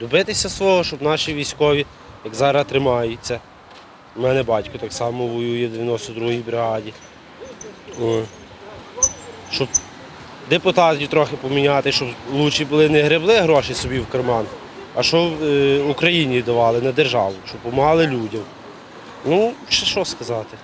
Добитися свого, щоб наші військові, як зараз тримаються. У мене батько так само воює в 92-й бригаді. Щоб депутатів трохи поміняти, щоб лучше були не гребли гроші собі в карман, а щоб е, Україні давали, не державу, щоб допомагали людям. Ну, ще що сказати.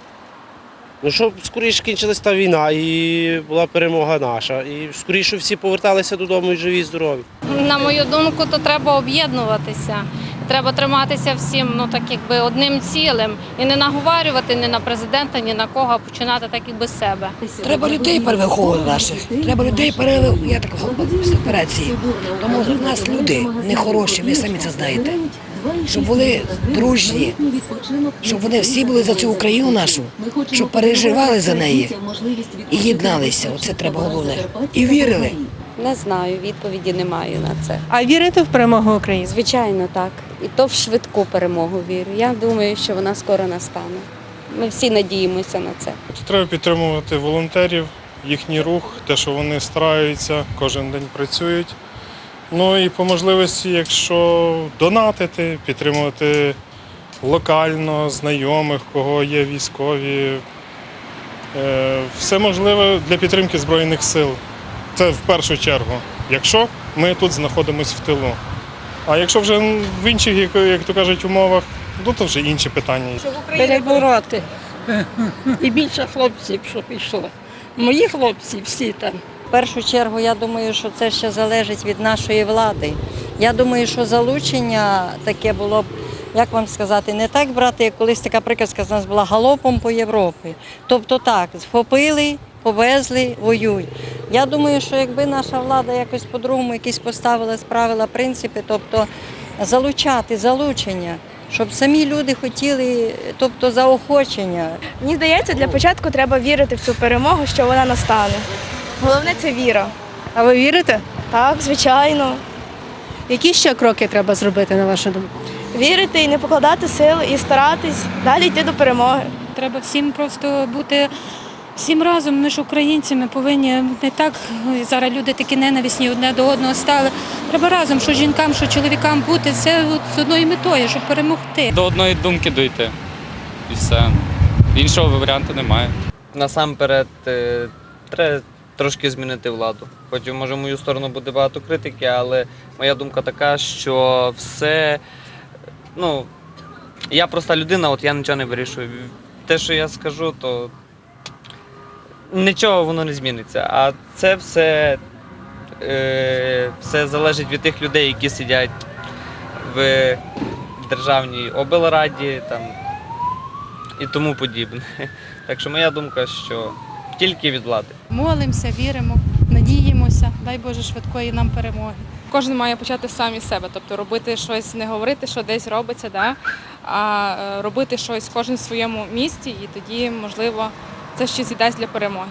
Ну, щоб скоріше кінчилась та війна і була перемога наша. І скоріше всі поверталися додому і живі, і здорові. На мою думку, то треба об'єднуватися. Треба триматися всім ну так якби одним цілим і не наговарювати ні на президента, ні на кого, а починати так якби з себе. Треба людей перевиховувати наших. Треба людей перевиховувати. Я так з операції. Тому в нас люди нехороші, ви самі це знаєте. Щоб були дружні, щоб вони всі були за цю Україну нашу, щоб переживали за неї і єдналися. Оце треба головне. І вірили. Не знаю, відповіді не маю на це. А вірите в перемогу України? Звичайно, так. І то в швидку перемогу вірю. Я думаю, що вона скоро настане. Ми всі надіємося на це. Треба підтримувати волонтерів, їхній рух, те, що вони стараються, кожен день працюють. Ну і по можливості, якщо донатити, підтримувати локально, знайомих, кого є військові. Е, Все можливе для підтримки Збройних сил. Це в першу чергу, якщо ми тут знаходимося в тилу. А якщо вже в інших, як, як то кажуть, умовах, ну то вже інші питання. перебороти. І більше хлопців, що пішло. Мої хлопці всі там. В першу чергу, я думаю, що це ще залежить від нашої влади. Я думаю, що залучення таке було б, як вам сказати, не так брати, як колись така приказка з нас була галопом по Європі. Тобто так, схопили, повезли, воюй. Я думаю, що якби наша влада якось по-другому якісь поставила, справила принципи, тобто залучати, залучення, щоб самі люди хотіли, тобто заохочення. Мені здається, для початку треба вірити в цю перемогу, що вона настане. Головне це віра. А ви вірите? Так, звичайно. Які ще кроки треба зробити, на вашу думку? Вірити і не покладати сил, і старатись далі йти до перемоги. Треба всім просто бути всім разом. Ми ж українці, ми повинні не так зараз люди такі ненависні одне до одного стали. Треба разом, що жінкам, що чоловікам бути все от з одною метою, щоб перемогти. До одної думки дійти. І все. Іншого варіанту немає. насамперед е, треба трошки змінити владу. Потім, може, в мою сторону буде багато критики, але моя думка така, що все. Ну, я проста людина, от я нічого не вирішую. Те, що я скажу, то нічого воно не зміниться. А це все, е, все залежить від тих людей, які сидять в державній облраді там, і тому подібне. Так що моя думка, що тільки від влади. Молимося, віримо, надіємося. Дай Боже швидкої нам перемоги. Кожен має почати сам із себе, тобто робити щось, не говорити, що десь робиться, да? а е, робити щось кожен в своєму місці, і тоді, можливо, це щось дасть для перемоги.